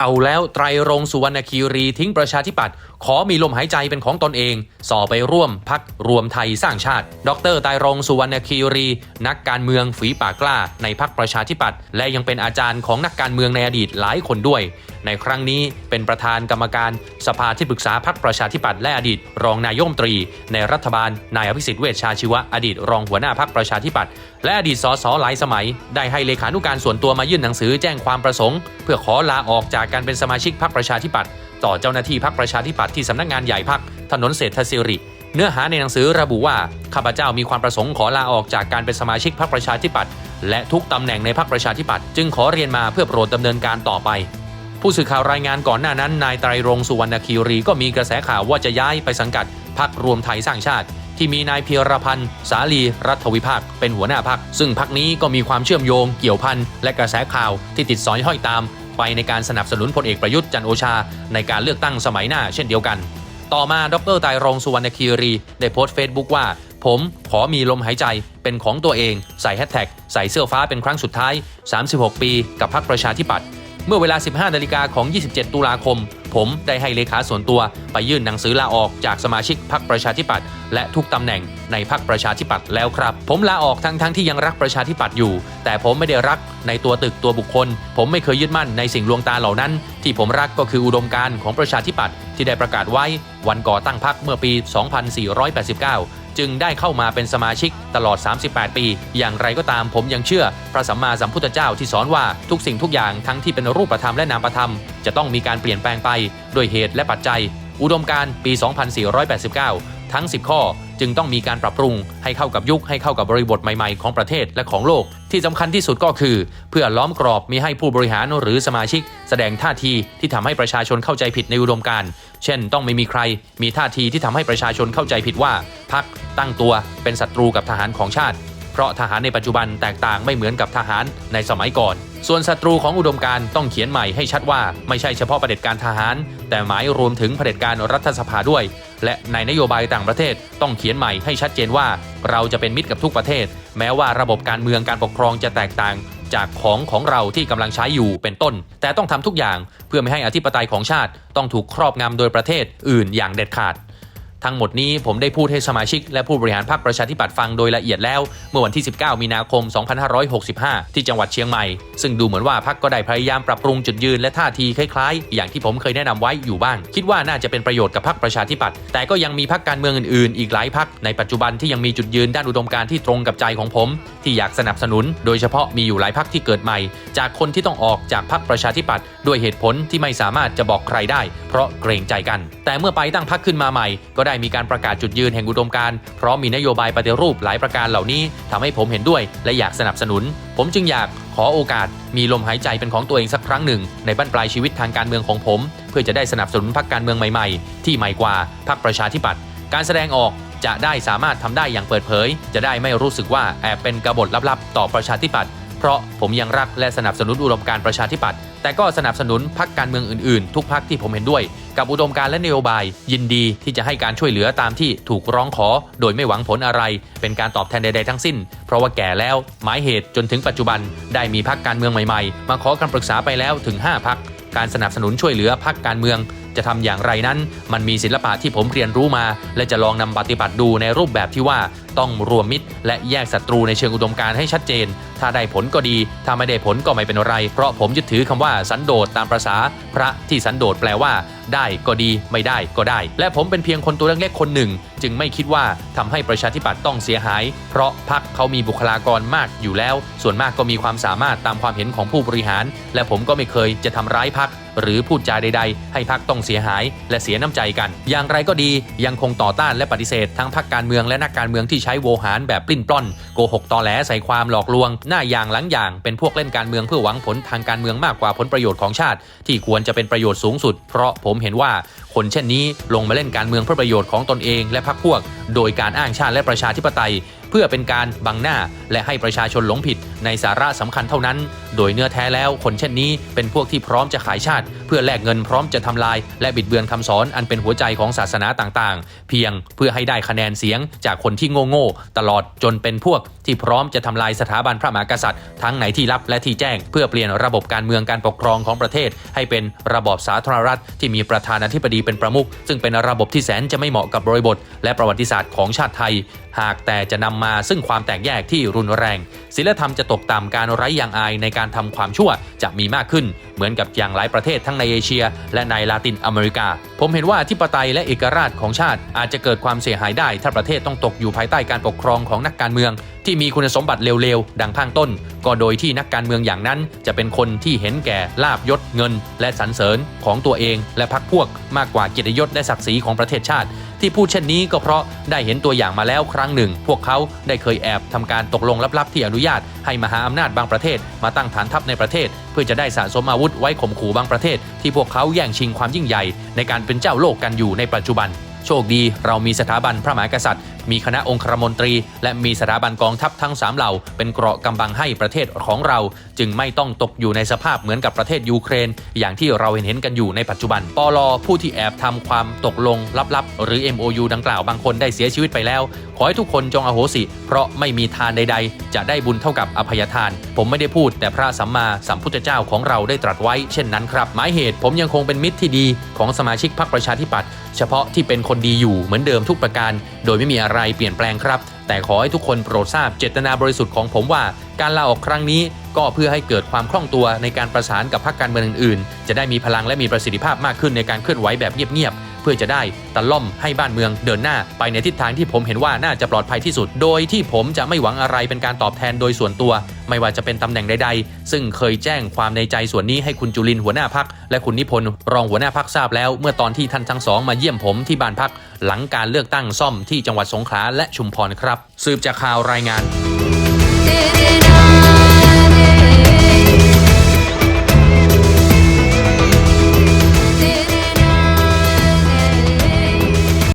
เอาแล้วไตรรงสุวรรณคีรีทิ้งประชาธิปัตย์ขอมีลมหายใจเป็นของตนเอง สอไปร่วมพักรวมไทยสร้างชาติ ดรไตรรงสุวรรณคีรี นักการเมืองฝีปากกล้าในพักประชาธิปัตย์และยังเป็นอาจารย์ของนักการเมืองในอดีตหลายคนด้วย ในครั้งนี้เป็นประธานกรรมการสภาที่ปรึกษาพักประชาธิปัตย์และอดีต รองนายมตรี ในรัฐบาลนายอภิสิทธิ์เวชชาชีวะอดีตรองหัวหน้าพักประชาธิปัตย์และอดีตสสหลายสมัย ได้ให้เลขานุการส่วนตัวมายื่นหนังสือแจ้งความประสงค์ เพื่อขอลาออกจากการเป็นสมาชิกพักประชาธิปัตย์ต่อเจ้าหน้าที่พักประชาธิปัตย์ที่สำนักงานใหญ่พักถนนเศรษฐศิริเนื้อหาในหนังสือระบุว่าข้าพเจ้ามีความประสงค์ขอลาออกจากการเป็นสมาชิกพรรคประชาธิปัตย์และทุกตำแหน่งในพรรคประชาธิปัตย์จึงขอเรียนมาเพื่อโปรดดำเนินการต่อไป ผู้สื่อข่าวรายงานก่อนหน้านั้น นายไตรรงสุวรรณคีรีก็มีกระแสข่าวว่าจะย้ายไปสังกัดพรรครวมไทยสร้างชาติ ที่มีนายเพียรพันธ์ สาลีรัฐวิภาคเป็นหัวหน้าพรรคซึ่งพรรคนี้ก็มีความเชื่อมโยงเกี่ยวพันและกระแสข่าวที่ติดสอยห้อยตาม ไปในการสนับสนุนพลเอกประยุทธ์จันโอชา ในการเลือกตั้งสมัยหน้าเช่นเดียวกัน ต่อมาดรไตรรงสุวรรณคีรีได้โพสต์เฟซบุ๊กว่าผมขอมีลมหายใจเป็นของตัวเอง ใส่แฮชแท็กใส่เสื้อฟ้าเป็นครั้งสุดท้าย 36 ปี กับพรรคประชาธิปัตย์ เมื่อเวลา 15นาฬิกาของ 27 ตุลาคม ผมได้ให้เลขาส่วนตัวไปยื่นหนังสือลาออกจากสมาชิกพรรคประชาธิปัตย์และทุกตำแหน่งในพรรคประชาธิปัตย์แล้วครับ ผมลาออกทั้งทั้งที่ยังรักประชาธิปัตย์อยู่ แต่ผมไม่ได้รักในตัวตึกตัวบุคคล ผมไม่เคยยึดมั่นในสิ่งลวงตาเหล่านั้น ที่ผมรักก็คืออุดมการณ์ของประชาธิปัตย์ที่ได้ประกาศไว้วันก่อตั้งพรรคเมื่อปี 2489 จึงได้เข้ามาเป็นสมาชิกตลอด 38 ปี อย่างไรก็ตามผมยังเชื่อ พระสัมมาสัมพุทธเจ้าที่สอนว่าทุกสิ่งทุกอย่างทั้งที่เป็นรูปธรรมและนามธรรม จะต้องมีการเปลี่ยนแปลงไป ด้วยเหตุและปัจจัย อุดมการปี 2489 ทั้ง 10 ข้อจึงต้องมีการปรับปรุงให้เข้ากับยุคให้เข้ากับบริบทใหม่ๆ ของประเทศและของโลก ที่สำคัญที่สุดก็คือ เพื่อล้อมกรอบมีให้ผู้บริหารหรือสมาชิก แสดงท่าทีที่ทำให้ประชาชนเข้าใจผิดในอุดมการเช่น ต้องไม่มีใคร มีท่าทีที่ทำให้ประชาชนเข้าใจผิดว่าพักตั้งตัวเป็นศัตรูกับทหารของชาติ เพราะทหารในปัจจุบันแตกต่างไม่เหมือนกับทหารในสมัยก่อน ส่วนศัตรูของอุดมการ์ต้องเขียนใหม่ให้ชัดว่าไม่ใช่เฉพาะประเด็จการทหาร แต่หมายรวมถึงเผด็จการรัฐสภาด้วย และในนโยบายต่างประเทศต้องเขียนใหม่ให้ชัดเจนว่า เราจะเป็นมิตรกับทุกประเทศ แม้ว่าระบบการเมืองการปกครองจะแตกต่างจากของของเราที่กำลังใช้อยู่เป็นต้น แต่ต้องทำทุกอย่างเพื่อไม่ให้อธิปไตยของชาติต้องถูกครอบงำโดยประเทศอื่นอย่างเด็ดขาด ทั้งหมดนี้ผมได้พูดให้สมาชิกและผู้บริหารพรรคประชาธิปัตย์ฟังโดยละเอียดแล้ว เมื่อวันที่ 19 มีนาคม 2565 ที่จังหวัดเชียงใหม่ ซึ่งดูเหมือนว่าพรรคก็ได้พยายามปรับปรุงจุดยืนและท่าทีคล้ายๆ อย่างที่ผมเคยแนะนำไว้อยู่บ้าง คิดว่าน่าจะเป็นประโยชน์กับพรรคประชาธิปัตย์แต่ก็ยังมีพรรคการเมืองอื่นๆ อีกหลายพรรคในปัจจุบันที่ยังมีจุดยืนด้านอุดมการณ์ที่ตรงกับใจของผม ที่อยากสนับสนุน โดยเฉพาะมีอยู่หลายพรรคที่เกิดใหม่ จากคนที่ต้องออกจากพรรคประชาธิปัตย์ด้วยเหตุผลที่ไม่สามารถจะบอกใครได้ เพราะเกรงใจกัน แต่เมื่อไปตั้งพรรคขึ้นมาใหม่ก็ได้มีการประกาศจุดยืนแห่งอุดมการณ์พร้อมมีนโยบายปฏิรูปหลายประการเหล่านี้ทำให้ผมเห็นด้วย และอยากสนับสนุน ผมจึงอยากขอโอกาส มีลมหายใจเป็นของตัวเองสักครั้งหนึ่ง ในบั้นปลายชีวิตทางการเมืองของผม เพื่อจะได้สนับสนุนพรรคการเมืองใหม่ๆ ที่ใหม่กว่าพรรคประชาธิปัตย์การแสดงออกจะได้สามารถทำได้อย่างเปิดเผย จะได้ไม่รู้สึกว่าแอบเป็นกบฏลับๆ ต่อประชาธิปัตย์เพราะผมยังรักและสนับสนุนอุดมการประชาธิปัตย์ แต่ก็สนับสนุนพรรคการเมืองอื่นๆ ทุกพรรคที่ผมเห็นด้วย กับอุดมการและนโยบาย ยินดีที่จะให้การช่วยเหลือตามที่ถูกร้องขอ โดยไม่หวังผลอะไร เป็นการตอบแทนใดๆทั้งสิ้น เพราะว่าแก่แล้วหมายเหตุจนถึงปัจจุบัน ได้มีพรรคการเมืองใหม่ๆ มาขอคำปรึกษาไปแล้วถึง 5พรรคการสนับสนุนช่วยเหลือพรรคการเมืองจะทำอย่างไรนั้น มันมีศิลปะที่ผมเรียนรู้มา และจะลองนำปฏิบัติดูในรูปแบบที่ว่าต้องรวมมิตร และแยกศัตรูในเชิงอุดมการณ์ให้ชัดเจนถ้าได้ผลก็ดี ถ้าไม่ได้ผลก็ไม่เป็นไร เพราะผมยึดถือคำว่าสันโดษตามประษาพระที่สันโดษแปลว่า ได้ก็ดีไม่ได้ก็ได้ และผมเป็นเพียงคนตัวเล็กๆคนหนึ่ง จึงไม่คิดว่าทำให้ประชาธิปัตย์ต้องเสียหาย เพราะพรรคเขามีบุคลากรมากอยู่แล้ว ส่วนมากก็มีความสามารถตามความเห็นของผู้บริหาร และผมก็ไม่เคยจะทำร้ายพรรคหรือพูดจาใด ๆ ให้พรรคต้องเสียหายและเสียน้ำใจกัน อย่างไรก็ดียังคงต่อต้านและปฏิเสธทั้งพรรคการเมืองและนักการเมืองที่ใช้โวหารแบบปลิ้นปล้อน โกหกตอแหลใส่ความหลอกลวงหน้าอย่างหลังอย่างเป็นพวกเล่นการเมืองเพื่อหวังผลทางการเมืองมากกว่าผลประโยชน์ของชาติ ที่ควรจะเป็นประโยชน์สูงสุด เพราะผมเห็นว่าคนเช่นนี้ลงมาเล่นการเมืองเพื่อประโยชน์ของตนเอง และพรรคพวก โดยการอ้างชาติและประชาธิปไตย เพื่อเป็นการบังหน้าและให้ประชาชนหลงผิดในสาระสำคัญเท่านั้น โดยเนื้อแท้แล้วคนเช่นนี้เป็นพวกที่พร้อมจะขายชาติ เพื่อแลกเงินพร้อมจะทำลาย และบิดเบือนคำสอนอันเป็นหัวใจของศาสนาต่างๆ เพียงเพื่อให้ได้คะแนนเสียงจากคนที่โง่ๆตลอดจนเป็นพวกที่พร้อมจะทำลายสถาบันพระมหากษัตริย์ ทั้งในที่ลับและที่แจ้ง เพื่อเปลี่ยนระบบการเมืองการปกครองของประเทศ ให้เป็นระบอบสาธารณรัฐที่มีประธานาธิบดีเป็นประมุขซึ่งเป็นระบบที่แสนจะไม่เหมาะกับบริบท และประวัติศาสตร์ของชาติไทย หากแต่จะนำมาซึ่งความแตกแยกที่รุนแรงศีลธรรมจะตกต่ำการไร้ยางอายในการการทำความชั่วจะมีมากขึ้น เหมือนกับอย่างหลายประเทศทั้งในเอเชีย และในลาตินอเมริกา ผมเห็นว่าอธิปไตยและเอกราชของชาติอาจจะเกิดความเสียหายได้ ถ้าประเทศต้องตกอยู่ภายใต้การปกครองของนักการเมือง ที่มีคุณสมบัติเลวๆ ดังข้างต้น ก็โดยที่นักการเมืองอย่างนั้น จะเป็นคนที่เห็นแก่ลาบยศเงิน และสรรเสริญของตัวเองและพรรคพวกมากกว่าเกียรติยศและศักดิ์ศรีของประเทศชาติ ที่พูดเช่นนี้ก็เพราะได้เห็นตัวอย่างมาแล้วครั้งหนึ่ง พวกเขาได้เคยแอบทำการตกลงลับๆ ที่อนุญาต ให้มหาอำนาจบางประเทศ มาตั้งฐานทัพในประเทศ เพื่อจะได้สะสมอาวุธไว้ข่มขู่บางประเทศ ที่พวกเขาแย่งชิงความยิ่งใหญ่ ในการเป็นเจ้าโลกกันอยู่ในปัจจุบัน โชคดีเรามีสถาบันพระมหากษัตริย์ มีคณะองครมนตรี และมีสถาบันกองทัพทั้งสามเหล่า เป็นเกราะกำบังให้ประเทศของเรา จึงไม่ต้องตกอยู่ในสภาพเหมือนกับประเทศยูเครน อย่างที่เราเห็นเห็นกันอยู่ในปัจจุบันปลผู้ที่แอบทำความตกลงลับๆ หรือ MOU ดังกล่าวบางคนได้เสียชีวิตไปแล้ว ขอให้ทุกคนจงอโหสิ เพราะไม่มีทานใด ๆ จะได้บุญเท่ากับอภัยทาน ผมไม่ได้พูด แต่พระสัมมาสัมพุทธเจ้าของเราได้ตรัสไว้เช่นนั้นครับ หมายเหตุผมยังคงเป็นมิตรที่ดีของสมาชิกพรรคประชาธิปัตย์เฉพาะที่เป็นคนดีอยู่เหมือนเดิมทุกประการ โดยไม่มีอะไรเปลี่ยนแปลงครับ แต่ขอให้ทุกคนโปรดทราบเจตนาบริสุทธิ์ของผมว่า การลาออกครั้งนี้ก็เพื่อให้เกิดความคล่องตัวในการประสานกับพรรคการเมืองอื่นๆ จะได้มีพลังและมีประสิทธิภาพมากขึ้นในการเคลื่อนไหวแบบเงียบๆ พื่อจะได้ตะล่อมให้บ้านเมืองเดินหน้าไปในทิศทางที่ผมเห็นว่าน่าจะปลอดภัยที่สุด โดยที่ผมจะไม่หวังอะไรเป็นการตอบแทนโดยส่วนตัว ไม่ว่าจะเป็นตำแหน่งใดๆ ซึ่งเคยแจ้งความในใจส่วนนี้ให้คุณจุลินหัวหน้าพัก และคุณนิพนธ์รองหัวหน้าพักทราบแล้ว เมื่อตอนที่ท่านทั้งสองมาเยี่ยมผมที่บ้านพัก หลังการเลือกตั้งซ่อมที่จังหวัดสงขลาและชุมพรครับ สืบจากข่าวรายงาน